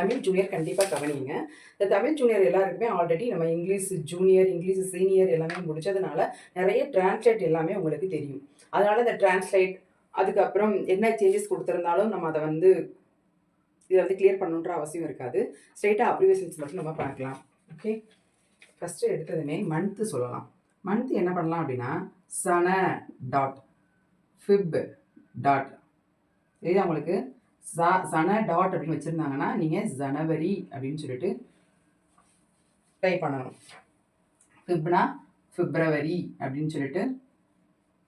Tamil junior கண்டிப்பாக கவனிங்க. இந்த தமிழ் ஜூனியர் எல்லாருக்குமே ஆல்ரெடி நம்ம இங்கிலீஷ் ஜூனியர் இங்கிலீஷ் சீனியர் எல்லாமே முடிச்சதுனால நிறைய டிரான்ஸ்லேட் எல்லாமே உங்களுக்கு தெரியும். அதனால் இந்த டிரான்ஸ்லேட் அதுக்கப்புறம் என்ன சேஞ்சஸ் கொடுத்துருந்தாலும் நம்ம அதை வந்து இதை வந்து கிளியர் பண்ணணுன்ற அவசியம் இருக்காது. ஸ்ட்ரெயிட்டாக அப்ரிவேஷன்ஸ் மட்டும் நம்ம பார்க்கலாம். ஓகே ஃபஸ்ட்டு எடுத்ததுமே மந்த்து சொல்லலாம். மந்த் என்ன பண்ணலாம் அப்படின்னா சன டாட் ஃபிப் டாட் இதுதான் உங்களுக்கு? ச சன டாட் அப்படின்னு வச்சுருந்தாங்கன்னா நீங்கள் ஜனவரி அப்படின்னு சொல்லிட்டு டைப் பண்ணணும். ஃபிப்னா ஃபிப்ரவரி அப்படின்னு சொல்லிட்டு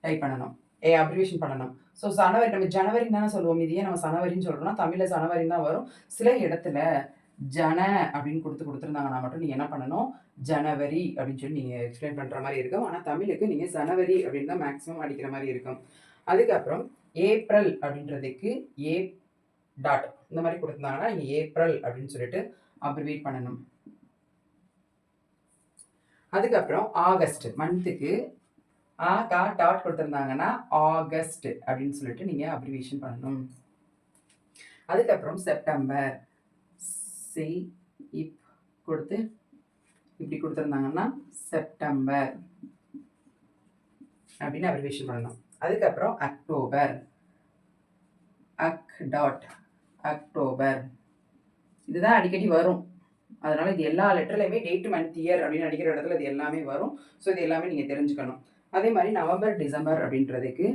டைப் பண்ணணும். ஏ அப்ரிவேஷன் பண்ணணும். ஸோ சனவரி நம்ம ஜனவரி தானே சொல்லுவோம். இதையே நம்ம சனவரின்னு சொல்கிறோம்னா தமிழில் சனவரின்னு தான் வரும். சில இடத்துல ஜன அப்படின்னு கொடுத்து கொடுத்துருந்தாங்கன்னா மட்டும் நீங்கள் என்ன பண்ணணும்? ஜனவரி அப்படின்னு சொல்லி நீங்கள் எக்ஸ்பிளைன் பண்ணுற மாதிரி இருக்கும். ஆனால் தமிழுக்கு நீங்கள் ஜனவரி அப்படின்னு தான் மேக்ஸிமம் அடிக்கிற மாதிரி இருக்கும். அதுக்கப்புறம் ஏப்ரல் அப்படின்றதுக்கு ஏ டாட் இந்த மாதிரி கொடுத்துருந்தாங்கன்னா நீங்கள் ஏப்ரல் அப்படின்னு சொல்லிட்டு அப்ரிவேட் பண்ணணும். அதுக்கப்புறம் ஆகஸ்ட் மந்த்துக்கு ஆ கா டாட் கொடுத்துருந்தாங்கன்னா ஆகஸ்ட் அப்படின்னு சொல்லிட்டு நீங்கள் அப்ரிவேஷன் பண்ணணும். அதுக்கப்புறம் செப்டம்பர் சி இப் கொடுத்து இப்படி கொடுத்துருந்தாங்கன்னா செப்டம்பர் அப்படின்னு அப்ரிவேஷன் பண்ணணும். அதுக்கப்புறம் அக்டோபர் அக் டாட் அக்டோபர் இதுதான் அடிக்கடி வரும். அதனால இது எல்லா லெட்டர்லையுமே டேட் மந்த் இயர் அப்படின்னு அடிக்கிற இடத்துல இது எல்லாமே வரும். ஸோ இது எல்லாமே நீங்கள் தெரிஞ்சுக்கணும். அதே மாதிரி நவம்பர் டிசம்பர் அப்படின்றதுக்கு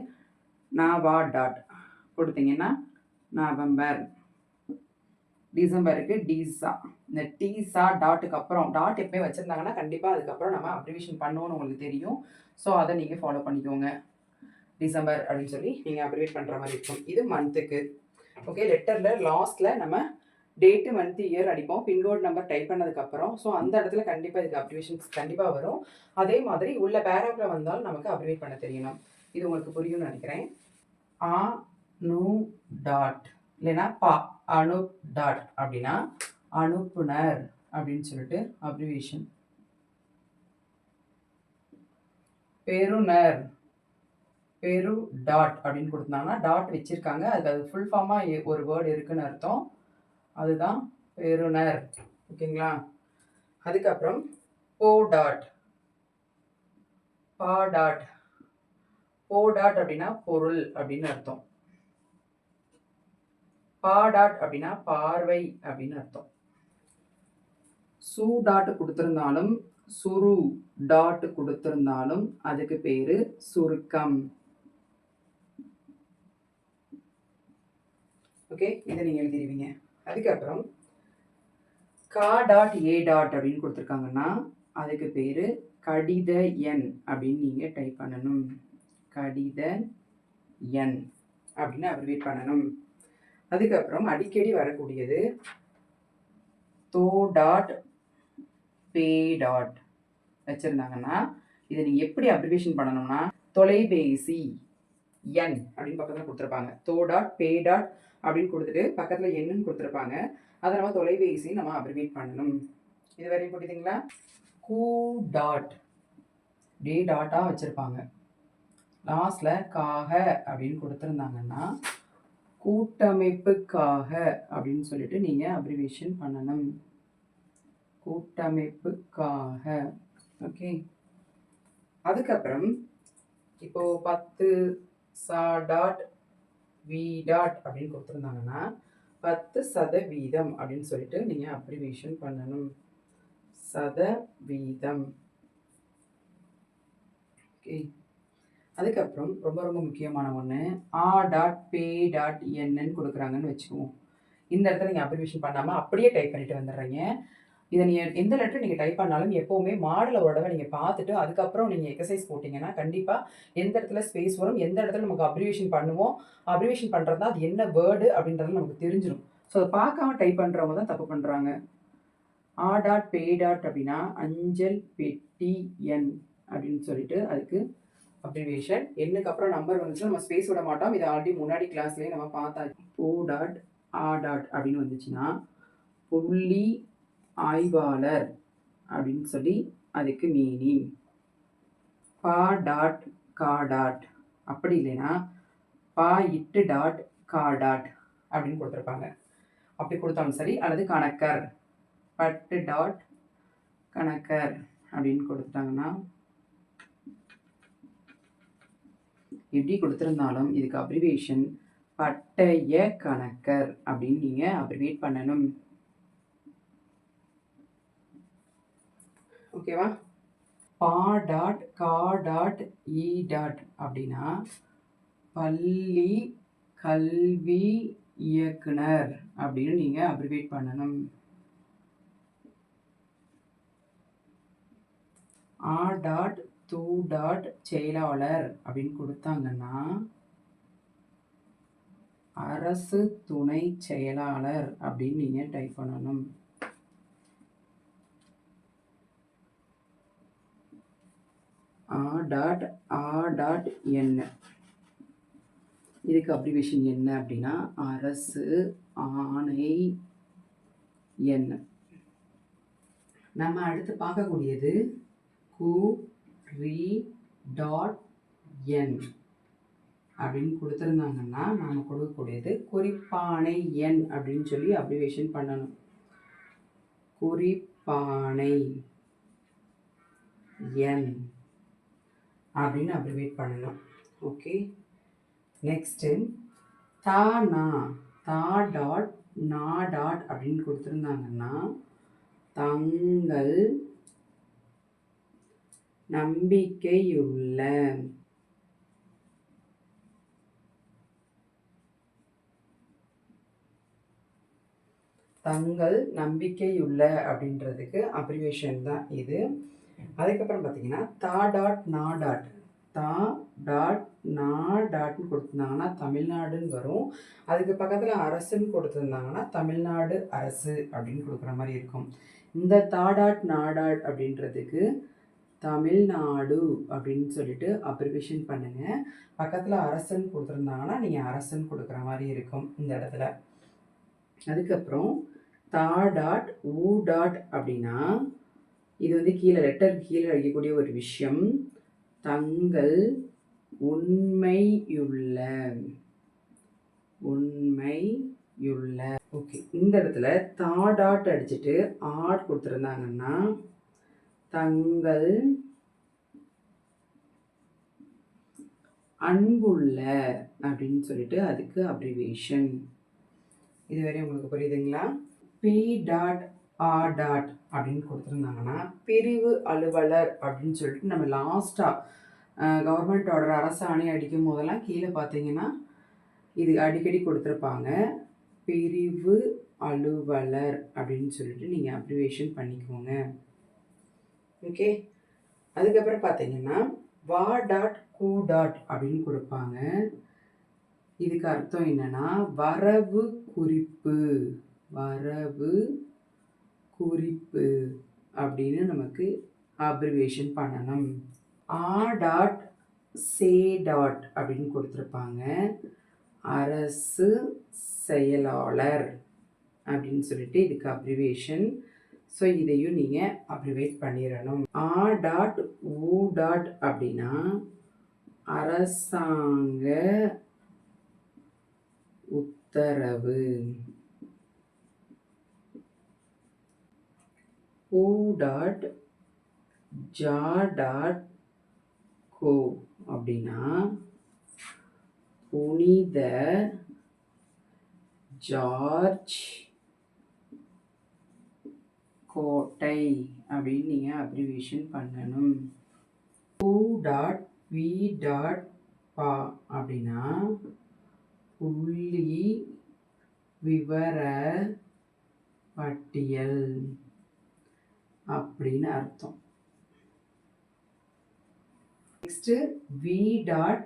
நாவா டாட் கொடுத்தீங்கன்னா நவம்பர் டிசம்பருக்கு டீசா இந்த டீசா டாட்டுக்கு அப்புறம் டாட் எப்பயும் வச்சுருந்தாங்கன்னா கண்டிப்பாக அதுக்கப்புறம் நம்ம அப்ரிவேஷன் பண்ணுவோம்னு உங்களுக்கு தெரியும். ஸோ அதை நீங்கள் ஃபாலோ பண்ணிக்கோங்க. டிசம்பர் அப்படின்னு சொல்லி நீங்கள் அப்ரிவேட் பண்ணுற மாதிரி இருக்கும். இது மந்த்துக்கு ஓகே லெட்டரில் லாஸ்ட்டில் நம்ம டேட்டு மந்த் இயர் அடிப்போம். பின்கோட் நம்பர் டைப் பண்ணதுக்கப்புறம் ஸோ அந்த இடத்துல கண்டிப்பாக இதுக்கு அப்ரிவேஷன்ஸ் கண்டிப்பாக வரும். அதே மாதிரி உள்ள பேராகில் வந்தாலும் நமக்கு அப்ரிவேட் பண்ண தெரியணும். இது உங்களுக்கு புரியும்னு நினைக்கிறேன். ஆ நு டாட் இல்லைன்னா பா அனு டாட் அப்படின்னா அனுப்புனர் அப்படின்னு சொல்லிட்டு அப்ரிவேஷன் பெருனர் பெரு டாட் அப்படின்னு கொடுத்தாங்கன்னா டாட் வச்சுருக்காங்க. அதுக்கு அது ஃபுல் ஃபார்மாக ஒரு வேர்டு இருக்குன்னு அர்த்தம். அதுதான் பெருனர் ஓகேங்களா? அதுக்கப்புறம் போ டாட். பா டாட். போ டாட் அப்படின்னா பொருள் அப்படின்னு அர்த்தம். பா டாட் அப்படின்னா பார்வை அப்படின்னு அர்த்தம். சு டாட் கொடுத்துருந்தாலும் சுரு டாட் கொடுத்துருந்தாலும் அதுக்கு பேர் சுருக்கம். ஓகே இதை நீங்கள் எழுதிடுவீங்க அதுக்கப்புறம் கா டாட் ஏ டாட் அப்படின்னு கொடுத்துருக்காங்கன்னா அதுக்கு பேர் கடித எண் அப்படின்னு நீங்கள் டைப் பண்ணணும். கடித எண் அப்படின்னு அப்ரிவேட் பண்ணணும். அதுக்கப்புறம் அடிக்கடி வரக்கூடியது தோ டாட் பே டாட் வச்சுருந்தாங்கன்னா இதை நீங்கள் எப்படி அப்ரிவேஷன் பண்ணணும்னா தொலைபேசி எண் அப்படின்னு பக்கத்தில் கொடுத்துருப்பாங்க. தோ டாட் பே டாட் அப்படின்னு கொடுத்துட்டு பக்கத்தில் என்னன்னு கொடுத்துருப்பாங்க. அதை நம்ம தொலைபேசி நம்ம அப்ரிவேட் பண்ணணும். இது வரையும் புரியுதுங்களா கூ டாட் டே டாட்டாக வச்சுருப்பாங்க. லாஸ்டில் காக அப்படின்னு கொடுத்துருந்தாங்கன்னா கூட்டமைப்புக்காக அப்படின்னு சொல்லிட்டு நீங்கள் அப்ரிவேஷன் பண்ணணும். கூட்டமைப்புக்காக. ஓகே அதுக்கப்புறம் இப்போது பத்து சா டாட் வி டாட் அப்படின்னு கொடுத்துருந்தாங்கன்னா பத்து சதவீதம் அப்படின்னு சொல்லிட்டு நீங்கள் அப்ரிவேஷன் பண்ணணும். சதவீதம். ஓகே அதுக்கப்புறம் ரொம்ப ரொம்ப முக்கியமான ஒன்று ஆ டாட் பே டாட் என்னன்னு கொடுக்குறாங்கன்னு வச்சுக்குவோம். இந்த இடத்துல நீங்கள் அப்ரிவேஷன் பண்ணாமல் அப்படியே டைப் பண்ணிட்டு வந்துடுறீங்க. இதை நீங்கள் எந்த லெட்டர் நீங்கள் டைப் பண்ணாலும் எப்போவுமே மாடலை ஒரு தடவை நீங்கள் பார்த்துட்டு அதுக்கப்புறம் நீங்கள் எக்ஸசைஸ் போட்டிங்கன்னா கண்டிப்பாக எந்த இடத்துல ஸ்பேஸ் வரும் எந்த இடத்துல நமக்கு அப்ரிவேஷன் பண்ணுவோம் அப்ரிவேஷன் பண்ணுறது தான் அது என்ன வேர்டு அப்படின்றது நமக்கு தெரிஞ்சிடும் ஸோ அதை பார்க்காம டைப் பண்ணுறவங்க தான் தப்பு பண்ணுறாங்க ஆ டாட் பே டாட் அப்படின்னா அஞ்சல் பெட்டி என் அப்படின்னு சொல்லிட்டு அதுக்கு அப்ரிவேஷன் எண்ணுக்கு அப்புறம் நம்பர் வந்துச்சு நம்ம ஸ்பேஸ் விட மாட்டோம். இதை ஆல்ரெடி முன்னாடி கிளாஸ்லேயே நம்ம பார்த்தா ஓ டாட் ஆ டாட் அப்படின்னு வந்துச்சுன்னா புள்ளி ஆய்வாளர் அப்படின்னு சொல்லி அதுக்கு மீனிங் பா டாட் கா டாட். அப்படி இல்லைன்னா பா இட்டு டாட் கா டாட் அப்படின்னு கொடுத்துருப்பாங்க. அப்படி கொடுத்தாலும் சரி அல்லது கணக்கர். பட்டு டாட் கணக்கர் அப்படின்னு கொடுத்துட்டாங்கன்னா எப்படி கொடுத்துருந்தாலும் இதுக்கு அப்ரிவேஷன் பட்டய கணக்கர் அப்படின்னு நீங்கள் அப்ரிவேட் பண்ணணும். ஓகேவா பா டாட் கா டாட் இ டாட் அப்படின்னா பள்ளி கல்வி இயக்குனர் அப்படின்னு நீங்கள் அப்ரிவேட் பண்ணணும். ஆ டாட் தூ டாட் செயலாளர் அப்படின்னு கொடுத்தாங்கன்னா அரசு துணை செயலாளர் அப்படின்னு நீங்கள் டைப் பண்ணணும். ஆ டாட் ஆ டாட் என்ன இதுக்கு அப்ரிவேஷன் என்ன அப்படின்னா அரசு ஆணை என்ன நம்ம அடுத்து பார்க்கக்கூடியது கு ரி டாட் என். அப்படின்னு கொடுத்துருந்தாங்கன்னா நாம் கொடுக்கக்கூடியது குறிப்பானை எண் அப்படின்னு சொல்லி அப்ரிவேஷன் பண்ணணும். குறிப்பானை எண் அப்படின்னு அப்ரிவேட் பண்ணணும். ஓகே நெக்ஸ்ட்டு தா நா. தா டாட் நா டாட் அப்படின்னு கொடுத்துருந்தாங்கன்னா தங்கள் நம்பிக்கையுள்ள தங்கள் நம்பிக்கையுள்ள அப்படின்றதுக்கு அப்ரிவேஷன் தான் இது. அதுக்கப்புறம் பார்த்தீங்கன்னா தா டாட் நா டாட். தா டாட் நா டாட்னு கொடுத்துருந்தாங்கன்னா தமிழ்நாடுன்னு வரும். அதுக்கு பக்கத்தில் அரசுன்னு கொடுத்துருந்தாங்கன்னா தமிழ்நாடு அரசு அப்படின்னு கொடுக்குற மாதிரி இருக்கும். இந்த தா டாட் நா டாட் அப்படின்றதுக்கு தமிழ்நாடு அப்படின்னு சொல்லிட்டு அப்ரிவேஷன் பண்ணுங்கள் பக்கத்தில் அரசுன்னு கொடுத்துருந்தாங்கன்னா நீங்கள் அரசுன்னு கொடுக்குற மாதிரி இருக்கும் இந்த இடத்துல. அதுக்கப்புறம் தா டாட் ஊ டாட் அப்படின்னா இது வந்து கீழே லெட்டர் கீழே அடிக்கக்கூடிய ஒரு விஷயம். தங்கள் உண்மையுள்ள உண்மையுள்ள. ஓகே இந்த இடத்துல தா டாட் அடிச்சுட்டு ஆட் கொடுத்துருந்தாங்கன்னா தங்கள் அன்புள்ள அப்படின்னு சொல்லிட்டு அதுக்கு அப்ரிவேஷன் இதுவரை உங்களுக்கு புரியுதுங்களா? பி டாட் ஆ டாட் அப்படின்னு கொடுத்துருந்தாங்கன்னா பிரிவு அலுவலர் அப்படின்னு சொல்லிட்டு நம்ம லாஸ்ட்டாக கவர்மெண்ட்டோட அரசாணை அடிக்கும் போதெல்லாம் கீழே பார்த்தீங்கன்னா இது அடிக்கடி கொடுத்துருப்பாங்க. பிரிவு அலுவலர் அப்படின்னு சொல்லிட்டு நீங்கள் அப்ரிவேஷன் பண்ணிக்கோங்க. ஓகே அதுக்கப்புறம் பார்த்தீங்கன்னா வா டாட் கூ டாட் அப்படின்னு கொடுப்பாங்க. இதுக்கு அர்த்தம் என்னென்னா வரவு குறிப்பு. வரவு குறிப்பு அப்படின்னு நமக்கு அப்ரிவேஷன் பண்ணணும். ஆ டாட் சே டாட் அப்படின்னு கொடுத்துருப்பாங்க. அரசு செயலாளர் அப்படின்னு சொல்லிட்டு இதுக்கு அப்ரிவேஷன் ஸோ இதையும் நீங்கள் அப்ரிவேட் பண்ணிடணும். ஆ டாட் ஊ டாட் அப்படின்னா அரசாங்க உத்தரவு. பூ டாட் ஜா டாட் கோ அப்படின்னா புனித ஜார்ஜ் கோட்டை அப்படின்னு நீங்கள் அப்ரிவேஷன் பண்ணணும். பூ டாட் வி டாட் பா அப்படின்னா புள்ளி விவர பட்டியல் அப்படின்னு அர்த்தம். நெக்ஸ்ட்டு வி டாட்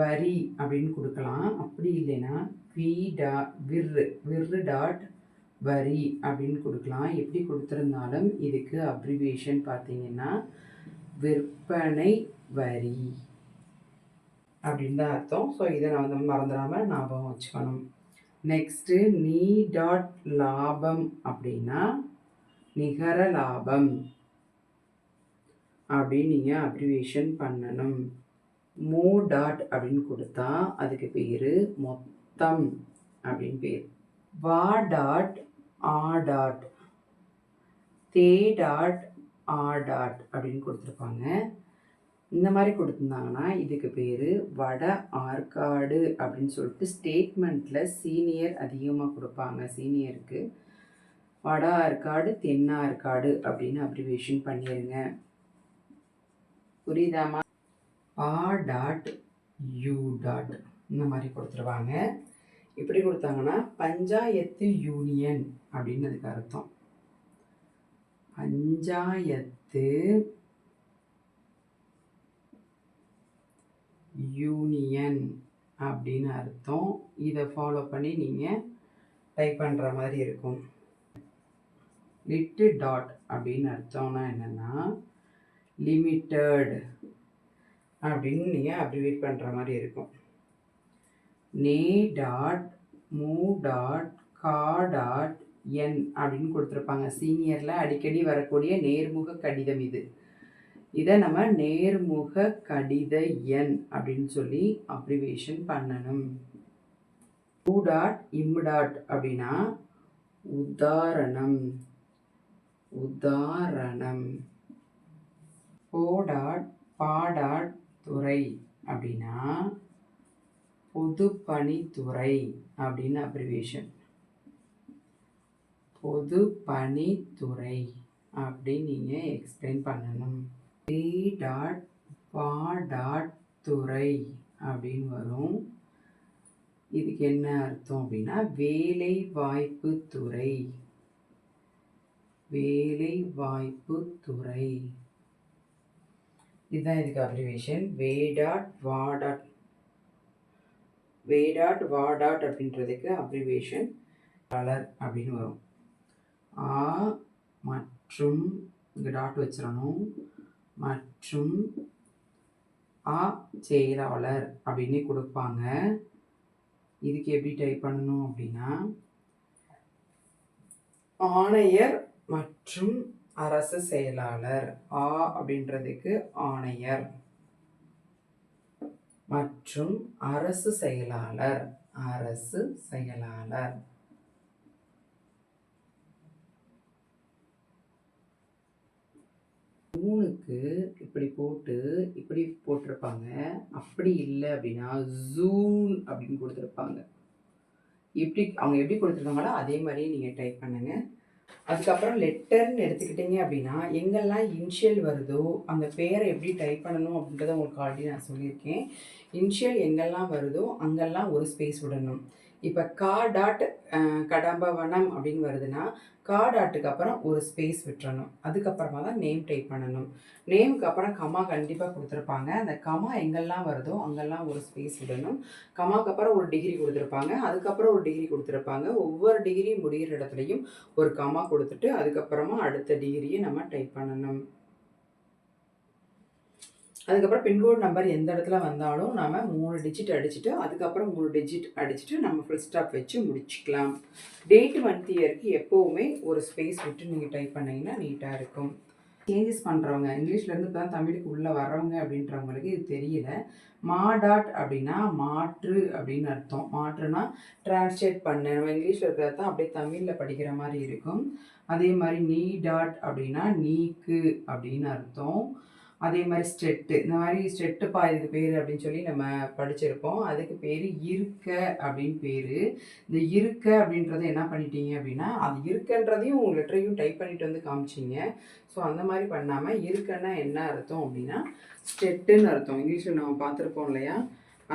வரி அப்படின்னு கொடுக்கலாம். அப்படி இல்லைன்னா வி டா விர்ரு விர்ரு டாட் வரி அப்படின்னு கொடுக்கலாம். எப்படி கொடுத்துருந்தாலும் இதுக்கு அப்ரிவேஷன் பார்த்தீங்கன்னா விற்பனை வரி அப்படின்னு தான் அர்த்தம். ஸோ இதை நான் வந்து மறந்துடாமல் ஞாபகம் வச்சுக்கணும். நெக்ஸ்ட்டு நீ டாட் லாபம் அப்படின்னா நிகர லாபம். அப்படின்னு நீங்கள் அப்ரிவேஷன் பண்ணணும். மோ டாட் அப்படின்னு கொடுத்தா அதுக்கு பேர் மொத்தம் அப்படின்னு பேர். வா டாட் ஆ டாட் தே டாட் ஆ டாட் அப்படின்னு கொடுத்துருப்பாங்க. இந்த மாதிரி கொடுத்துருந்தாங்கன்னா இதுக்கு பேர் வட ஆற்காடு அப்படின்னு சொல்லிட்டு ஸ்டேட்மெண்ட்டில் சீனியர் அதிகமாக கொடுப்பாங்க. சீனியருக்கு வட ஆற்காடு தென் ஆற்காடு அப்படின்னு அப்ரிவேஷன் பண்ணிடுங்க புரியுதாமா ஆ டாட் யூ டாட் இந்த மாதிரி கொடுத்துருவாங்க. இப்படி கொடுத்தாங்கன்னா பஞ்சாயத்து யூனியன் அப்படின்னு அதுக்கு அர்த்தம். பஞ்சாயத்து யூனியன் அப்படின்னு அர்த்தம். இதை ஃபாலோ பண்ணி நீங்கள் டைப் பண்ணுற மாதிரி இருக்கும். லிட்டு டாட் அப்படின்னு அர்த்தம்னா என்னென்னா லிமிட்டட் அப்படின்னு நீங்கள் அப்ரிவேட் பண்ணுற மாதிரி இருக்கும். நே டாட் மூ டாட் கா டாட் என் அப்படின்னு கொடுத்துருப்பாங்க. சீனியரில் அடிக்கடி வரக்கூடிய நேர்முக கடிதம் இது. இதை நம்ம நேர்முக கடித எண் அப்படின்னு சொல்லி அப்ரிவேஷன் பண்ணணும். டூ டாட் இம் டாட் அப்படின்னா உதாரணம். உதாரணம். போடாட் பாடாட் துறை அப்படின்னா பொதுப்பணித்துறை அப்படின்னு அப்ரிவேஷன் பொதுப்பணித்துறை அப்படின்னு நீங்கள் எக்ஸ்பிளைன் பண்ணணும். பி டாட் பா டாட் துறை அப்படின்னு வரும். இதுக்கு என்ன அர்த்தம் அப்படின்னா வேலை வாய்ப்பு துறை. வேலை வாய்ப்பு துறை இதுதான் இதுக்கு அப்ரிவேஷன் வே டாட் வா டாட். வே டாட் வா டாட் அப்படின்றதுக்கு அப்ரிவேஷன் கலர் அப்படின்னு வரும். ஆ மற்றும் இங்கே டாட் வச்சிடணும். மற்றும் ஆ செயலாளர் அப்படின்னு கொடுப்பாங்க. இதுக்கு எப்படி டைப் பண்ணணும் அப்படின்னா ஆணையர் மற்றும் அரசு செயலாளர் ஆ அப்படின்றதுக்கு ஆணையர். மற்றும் அரசு செயலாளர் அரசு செயலாளர். மூணுக்கு இப்படி போட்டு இப்படி போட்டிருப்பாங்க. அப்படி இல்லை அப்படின்னா ஜூன் அப்படின்னு கொடுத்துருப்பாங்க. எப்படி அவங்க எப்படி கொடுத்துருக்காங்களோ அதே மாதிரியே நீங்கள் டைப் பண்ணுங்கள் அதுக்கப்புறம் லெட்டர்னு எடுத்துக்கிட்டீங்க அப்படின்னா எங்கெல்லாம் இன்ஷியல் வருதோ அந்த பேரை எப்படி டைப் பண்ணணும் அப்படின்றத உங்களுக்கு ஆல்ரெடி நான் சொல்லியிருக்கேன். இன்ஷியல் எங்கெல்லாம் வருதோ அங்கெல்லாம் ஒரு ஸ்பேஸ் விடணும். இப்போ கா டாட் கடம்பவனம் அப்படின்னு வருதுன்னா கா டாட்டுக்கு அப்புறம் ஒரு ஸ்பேஸ் விட்டுறணும். அதுக்கப்புறமா தான் நேம் டைப் பண்ணணும். நேமுக்கு அப்புறம் கமா கண்டிப்பாக கொடுத்துருப்பாங்க. அந்த கமா எங்கெல்லாம் வருதோ அங்கெல்லாம் ஒரு ஸ்பேஸ் விடணும். கமாக்கு அப்புறம் ஒரு டிகிரி கொடுத்துருப்பாங்க. அதுக்கப்புறம் ஒரு டிகிரி கொடுத்துருப்பாங்க. ஒவ்வொரு டிகிரி முடிகிற இடத்துலையும் ஒரு கமா கொடுத்துட்டு அதுக்கப்புறமா அடுத்த டிகிரியை நம்ம டைப் பண்ணணும். அதுக்கப்புறம் பின்கோட் நம்பர் எந்த இடத்துல வந்தாலும் நாம் மூணு டிஜிட் அடிச்சுட்டு அதுக்கப்புறம் மூணு டிஜிட் அடிச்சுட்டு நம்ம ஃபுல் ஸ்டாப் வச்சு முடிச்சுக்கலாம். டேட் மந்த் இயருக்கு எப்போவுமே ஒரு ஸ்பேஸ் விட்டு நீங்கள் டைப் பண்ணிங்கன்னா நீட்டாக இருக்கும். சேஞ்சஸ் பண்ணுறவங்க இங்கிலீஷ்லேருந்து இப்போ தான் தமிழுக்கு உள்ளே வர்றவங்க அப்படின்றவங்களுக்கு இது தெரியல. மா டாட் அப்படின்னா மாற்று அப்படின்னு அர்த்தம். மாற்றுனா டிரான்ஸ்லேட் பண்ண. நம்ம இங்கிலீஷில் இருக்கிறது தான் அப்படியே தமிழில் படிக்கிற மாதிரி இருக்கும். அதே மாதிரி நீ டாட் அப்படின்னா நீக்கு அப்படின்னு அர்த்தம். அதே மாதிரி ஸ்டெட்டு இந்த மாதிரி ஸ்டெட்டுப்பா இதுக்கு பேர் அப்படின்னு சொல்லி நம்ம படிச்சிருப்போம். அதுக்கு பேர் இருக்க அப்படின்னு பேர். இந்த இருக்க அப்படின்றத என்ன பண்ணிட்டீங்க அப்படின்னா அது இருக்கன்றதையும் உங்கள் லெட்டரையும் டைப் பண்ணிட்டு வந்து காமிச்சிங்க. ஸோ அந்த மாதிரி பண்ணாமல் இருக்கன்னா என்ன அர்த்தம் அப்படின்னா ஸ்டெட்டுன்னு அர்த்தம். இங்கிலீஷில் நம்ம பார்த்துருப்போம் இல்லையா?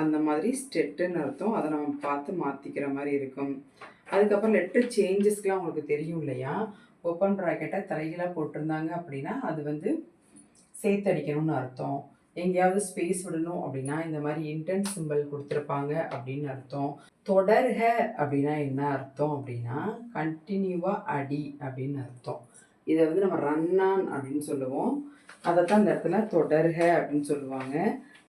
அந்த மாதிரி ஸ்டெட்டுன்னு அர்த்தம். அதை நம்ம பார்த்து மாற்றிக்கிற மாதிரி இருக்கும். அதுக்கப்புறம் லெட்டர் சேஞ்சஸ்க்கெலாம் உங்களுக்கு தெரியும் இல்லையா? ஓப்பன் ப்ராக்கெட்டை தலைகளாக போட்டிருந்தாங்க அப்படின்னா அது வந்து சேர்த்தடிக்கணும்னு அர்த்தம். எங்கேயாவது ஸ்பேஸ் விடணும் அப்படின்னா இந்த மாதிரி இன்டென்ட் சிம்பிள் கொடுத்துருப்பாங்க அப்படின்னு அர்த்தம். தொடர்க அப்படின்னா என்ன அர்த்தம் அப்படின்னா கண்டினியூவாக அடி அப்படின்னு அர்த்தம். இதை வந்து நம்ம ரன்னான் அப்படின்னு சொல்லுவோம். அதைத்தான் அந்த இந்த இடத்துல தொடர்க அப்படின்னு சொல்லுவாங்க.